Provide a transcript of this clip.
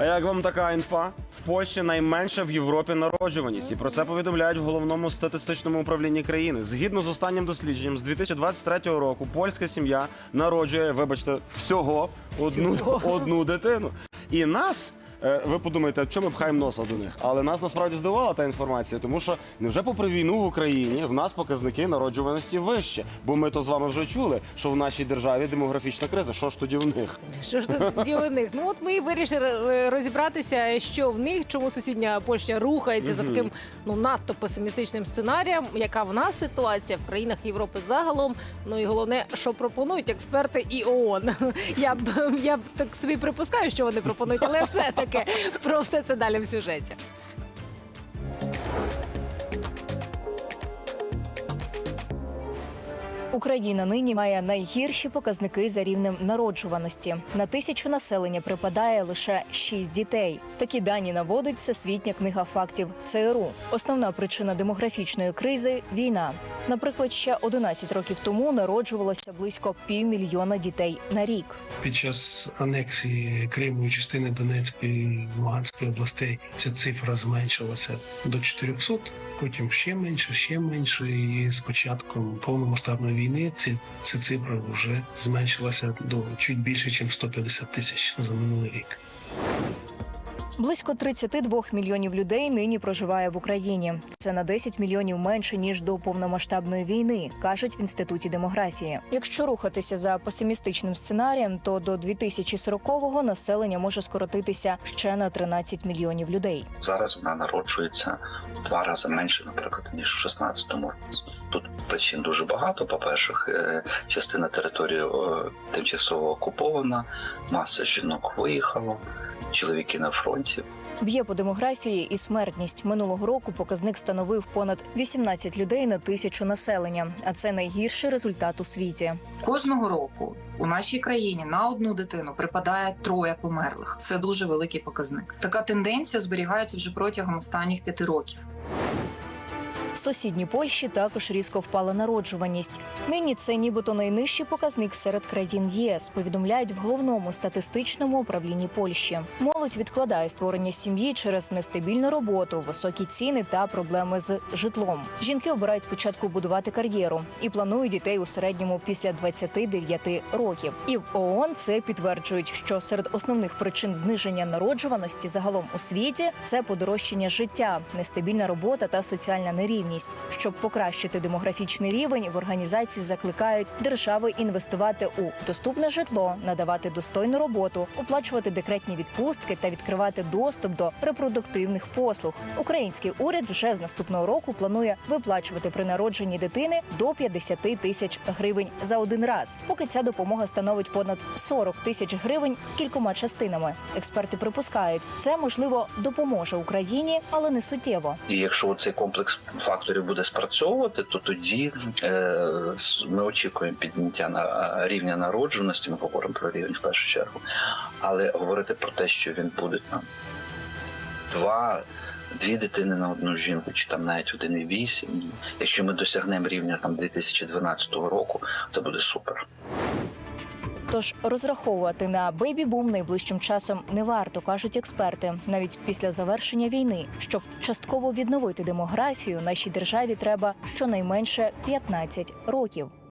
А як вам така інфа? В Польщі найменша в Європі народжуваність, і про це повідомляють в головному статистичному управлінні країни. Згідно з останнім дослідженням, з 2023 року польська сім'я народжує, вибачте, всього одну, одну дитину. І нас. Е, Ви подумаєте, чому ми пхаємо носа до них? Але нас насправді здивувала та інформація, тому що невже попри війну в Україні в нас показники народжуваності вище? Бо ми то з вами вже чули, що в нашій державі демографічна криза. Що ж тоді в них? Що ж тоді у них? Ну от ми і вирішили е, розібратися, що в них, чому сусідня Польща рухається за таким ну надто песимістичним сценарієм. Яка в нас ситуація в країнах Європи загалом? Ну і головне, що пропонують експерти і ООН. Я б я б так собі припускаю, що вони пропонують, але все таки про все це далі в сюжеті. Україна нині має найгірші показники за рівнем народжуваності. На тисячу населення припадає лише 6 дітей. Такі дані наводить Всесвітня книга фактів ЦРУ. Основна причина демографічної кризи війна. Наприклад, ще 11 років тому народжувалося близько півмільйона дітей на рік. Під час анексії Криму і частини Донецької і Луганської областей ця цифра зменшилася до 400, потім ще менше, ще менше. І з початком повномасштабної війни ці, ця цифра вже зменшилася до чуть більше, ніж 150 тисяч за минулий рік. Близько 32 мільйонів людей нині проживає в Україні. Це на 10 мільйонів менше ніж до повномасштабної війни, кажуть в інституті демографії. Якщо рухатися за песимістичним сценарієм, то до 2040-го населення може скоротитися ще на 13 мільйонів людей. Зараз вона народжується в два рази менше, наприклад, ніж в 16-му році. Тут причин дуже багато. По-перше, е, частина території е, тимчасово окупована, маса жінок виїхала, чоловіки на фронті. Б'є по демографії і смертність минулого року. Показник становив понад 18 людей на тисячу населення, а це найгірший результат у світі. Кожного року у нашій країні на одну дитину припадає троє померлих. Це дуже великий показник. Така тенденція зберігається вже протягом останніх п'яти років. В сусідній Польщі також різко впала народжуваність. Нині це нібито найнижчий показник серед країн ЄС. Повідомляють в головному статистичному управлінні Польщі. Молодь відкладає створення сім'ї через нестабільну роботу, високі ціни та проблеми з житлом. Жінки обирають спочатку будувати кар'єру і планують дітей у середньому після 29 років. І в ООН це підтверджують, що серед основних причин зниження народжуваності загалом у світі це подорожчання життя, нестабільна робота та соціальна нерівність. Щоб покращити демографічний рівень, в організації закликають держави інвестувати у доступне житло, надавати достойну роботу, оплачувати декретні відпустки та відкривати доступ до репродуктивних послуг. Український уряд вже з наступного року планує виплачувати при народженні дитини до 50 тисяч гривень за один раз. Поки ця допомога становить понад 40 тисяч гривень кількома частинами. Експерти припускають, це можливо допоможе Україні, але не суттєво. І якщо цей комплекс факторів буде спрацьовувати, то тоді е, ми очікуємо підняття на рівня народжуваності. Ми говоримо про рівень в першу чергу, але говорити про те, що він буде там два. Дві дитини на одну жінку, чи там навіть 1,8. Якщо ми досягнемо рівня там 2012 року, це буде супер. Тож розраховувати на бейбі-бум найближчим часом не варто, кажуть експерти. Навіть після завершення війни, щоб частково відновити демографію, нашій державі треба щонайменше 15 років.